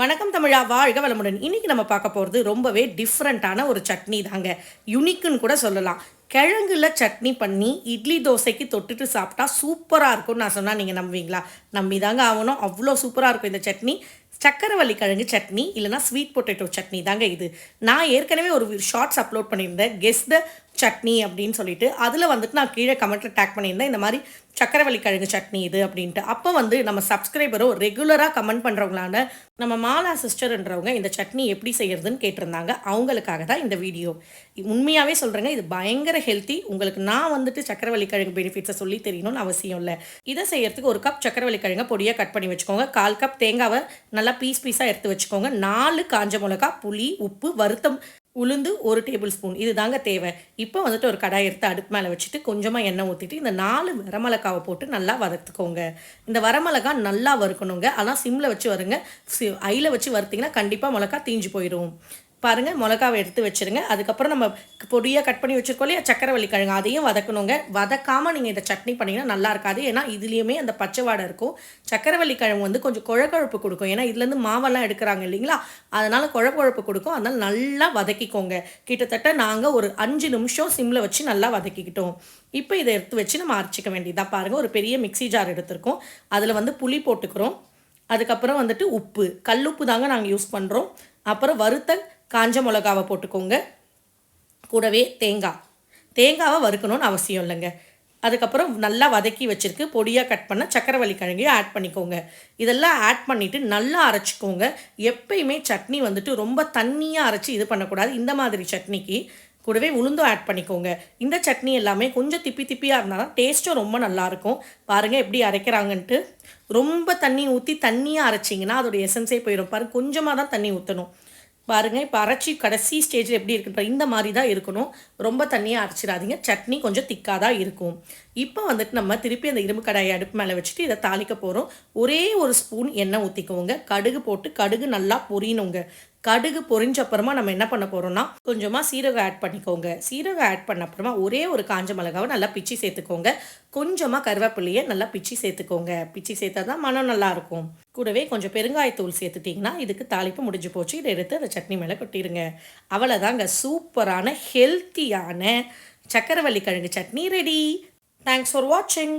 வணக்கம் தமிழா வாழ்க வளமுடன். இன்னைக்கு நம்ம பார்க்க போகிறது ரொம்பவே டிஃப்ரெண்ட்டான ஒரு சட்னி தாங்க. யுனிக்குன்னு கூட சொல்லலாம். கிழங்குல சட்னி பண்ணி இட்லி தோசைக்கு தொட்டுட்டு சாப்பிட்டா சூப்பராக இருக்கும்னு நான் சொன்னால் நீங்கள் நம்புவீங்களா? நம்பி தாங்க ஆகணும். அவ்வளோ சூப்பராக இருக்கும் இந்த சட்னி. சக்கரவள்ளி கிழங்கு சட்னி இல்லைனா ஸ்வீட் பொட்டேட்டோ சட்னி தாங்க இது. நான் ஏற்கனவே ஒரு ஷார்ட்ஸ் அப்லோட் பண்ணியிருந்தேன். கெஸ் த சட்னி அப்படின்னு சொல்லிட்டு அதில் வந்துட்டு நான் கீழே கமெண்ட்டில் டேக் பண்ணியிருந்தேன் இந்த மாதிரி சக்கரவள்ளி கிழங்கு சட்னி இது அப்படின்ட்டு. அப்போ வந்து நம்ம சப்ஸ்கிரைபரும் ரெகுலராக கமெண்ட் பண்ணுறவங்களான நம்ம மாலா சிஸ்டர்ன்றவங்க இந்த சட்னி எப்படி செய்கிறதுன்னு கேட்டிருந்தாங்க. அவங்களுக்காக தான் இந்த வீடியோ உண்மையாகவே சொல்கிறேங்க இது பயங்கர ஹெல்த்தி உங்களுக்கு நான் வந்துட்டு சக்கரவள்ளி கிழங்கு பெனிஃபிட்ஸை சொல்லி தெரியணும்னு அவசியம் இல்லை. இதை செய்கிறதுக்கு ஒரு கப் சக்கரவள்ளி கிழங்கை பொடியாக கட் பண்ணி வச்சுக்கோங்க. கால் கப் தேங்காவை நல்லா பீஸ் பீஸாக எடுத்து வச்சுக்கோங்க. நாலு காஞ்ச மிளகா புளி உப்பு வருத்தம் உளுந்து ஒரு டேபிள் ஸ்பூன் இது தாங்க தேவை. இப்போ வந்துட்டு ஒரு கடாய் எடுத்து அடுப்பு மேலே வச்சுட்டு கொஞ்சமாக எண்ணெய் ஊற்றிட்டு இந்த நாலு வரமிளகாவை போட்டு நல்லா வறுத்துக்கோங்க இந்த வரமிளகா நல்லா வறுக்கணுங்க. ஆனால் சிம்மில் வச்சு வருங்க. ஐயில் வச்சு வறுத்திங்கன்னா கண்டிப்பாக மிளகா தீஞ்சு போயிடும் பாருங்கள் மிளகாவை எடுத்து வச்சுருங்க. அதுக்கப்புறம் நம்ம பொடியாக கட் பண்ணி வச்சுருக்கோம் இல்லையா சக்கரவள்ளி கிழங்கு அதையும் வதக்கணுங்க. வதக்காமல் நீங்கள் இந்த சட்னி பண்ணிங்கன்னா நல்லா இருக்காது. ஏன்னா இதுலேயுமே அந்த பச்சை வாடை இருக்கும். சக்கரவள்ளி கிழங்கு வந்து கொஞ்சம் குழக்கொழப்பு கொடுக்கும். ஏன்னா இதுலேருந்து மாவெல்லாம் எடுக்கிறாங்க இல்லைங்களா? அதனால் குழக்குழப்பு கொடுக்கும். அதனால் நல்லா வதக்கிக்கோங்க. கிட்டத்தட்ட நாங்கள் ஒரு அஞ்சு நிமிஷம் சிம்மில் வச்சு நல்லா வதக்கிக்கிட்டோம். இப்போ இதை எடுத்து வச்சு நம்ம அரைச்சிக்க வேண்டியதாக பாருங்கள் ஒரு பெரிய மிக்சி ஜார் எடுத்திருக்கோம். அதில் வந்து புளி போட்டுக்கிறோம். அதுக்கப்புறம் வந்துட்டு உப்பு. கல்லுப்பு தாங்க நாங்கள் யூஸ் பண்ணுறோம் அப்புறம் வறுத்த காஞ்ச மிளகாவை போட்டுக்கோங்க. கூடவே தேங்காய் தேங்காவை வறுக்கணும்னு அவசியம் இல்லைங்க. அதுக்கப்புறம் நல்லா வதக்கி வச்சுருக்கு. பொடியாக கட் பண்ண சக்கரவள்ளி கிழங்கையும் ஆட் பண்ணிக்கோங்க. இதெல்லாம் ஆட் பண்ணிவிட்டு நல்லா அரைச்சிக்கோங்க. எப்பயுமே சட்னி வந்துட்டு ரொம்ப தண்ணியாக அரைச்சி இது பண்ணக்கூடாது. இந்த மாதிரி சட்னிக்கு கூடவே உளுந்தும் ஆட் பண்ணிக்கோங்க. இந்த சட்னி எல்லாமே கொஞ்சம் திப்பி திப்பியாக இருந்தால் தான் டேஸ்ட்டும் ரொம்ப நல்லாயிருக்கும் பாருங்கள் எப்படி அரைக்கிறாங்கன்ட்டு. ரொம்ப தண்ணி ஊற்றி தண்ணியாக அரைச்சிங்கன்னா அதோடய எசன்ஸே போயிடும். பாருங்கள் கொஞ்சமாக தான் தண்ணி ஊற்றணும் பாருங்கள் இப்போ அரைச்சி கடைசி ஸ்டேஜில் எப்படி இருக்குன்ற இந்த மாதிரி தான் இருக்கணும். ரொம்ப தண்ணியாக அரைச்சிடாதீங்க. சட்னி கொஞ்சம் திக்காக தான் இருக்கும். இப்போ வந்துட்டு நம்ம திருப்பி அந்த இரும்பு கடாயை அடுப்பு மேலே வச்சுட்டு இதை தாளிக்க போகிறோம் ஒரே ஒரு ஸ்பூன் எண்ணெய் ஊற்றிக்கோங்க கடுகு போட்டு கடுகு நல்லா பொரியணுங்க. கடுகு பொரிஞ்ச அப்புறமா நம்ம என்ன பண்ண போகிறோம்னா கொஞ்சமாக சீரகம் ஆட் பண்ணிக்கோங்க. சீரகம் ஆட் பண்ண அப்புறமா ஒரே ஒரு காஞ்ச மிளகாவை நல்லா பிச்சு சேர்த்துக்கோங்க. கொஞ்சமாக கருவேப்பிலையை நல்லா பிச்சு சேர்த்துக்கோங்க. பிச்சு சேர்த்தா தான் மனம் நல்லாயிருக்கும் கூடவே கொஞ்சம் பெருங்காயத்தூள் சேர்த்துட்டிங்கன்னா இதுக்கு தாளிப்பு முடிஞ்சு போச்சு. இதை எடுத்து அந்த சட்னி மேலே கொட்டிடுங்க. அவ்வளோதாங்க சூப்பரான ஹெல்த்தியான சக்கரவள்ளி கிழங்கு சட்னி ரெடி தேங்க்ஸ் ஃபார் வாட்சிங்